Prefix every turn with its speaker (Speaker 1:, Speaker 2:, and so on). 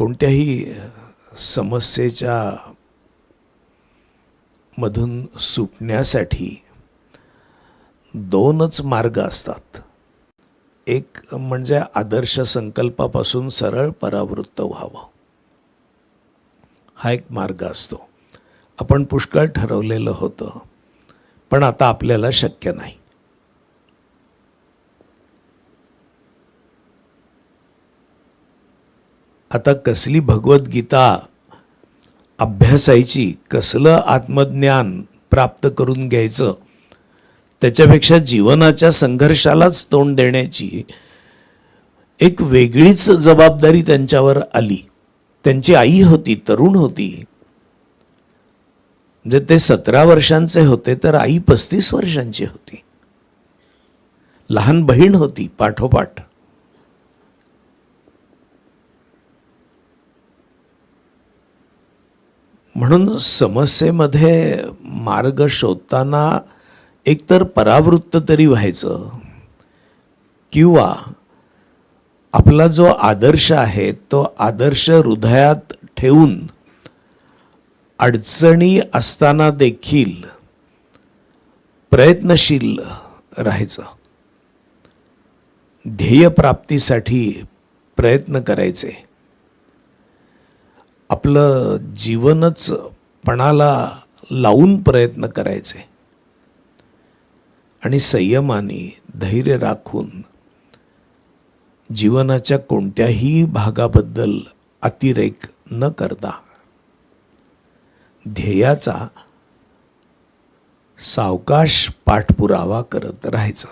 Speaker 1: कोणत्याही समस्येच्या मधून सुटण्यासाठी दोनच मार्ग असतात. एक म्हणजे आदर्श संकल्पापासून सरळ परावृत्त व्हावं. हा एक मार्ग असतो. आपण पुष्कळ ठरवलेलं होतं पण आता आपल्याला शक्य नाही. आता कसली भगवद्गीता अभ्यासायची कसलं आत्मज्ञान प्राप्त करून घ्यायचं त्याच्यापेक्षा जीवनाच्या संघर्षालाच तोंड देण्याची एक वेगळीच जबाबदारी त्यांच्यावर आली. त्यांची आई होती तरुण होती. म्हणजे ते सतरा वर्षांचे होते तर आई पस्तीस वर्षांची होती. लहान बहीण होती पाठोपाठ. म्हणून समस्येमध्ये मार्ग शोधताना एकतर परावृत्त तरी व्हायचं किंवा आपला जो आदर्श आहे तो आदर्श हृदयात ठेवून अडचणी असताना देखील प्रयत्नशील राहायचं. ध्येयप्राप्तीसाठी प्रयत्न करायचे. आपलं जीवनच पणाला लावून प्रयत्न करायचे. आणि संयमाने धैर्य राखून जीवनाच्या कोणत्याही भागाबद्दल अतिरेक न करता ध्येयाचा सावकाश पाठपुरावा करत राहायचं.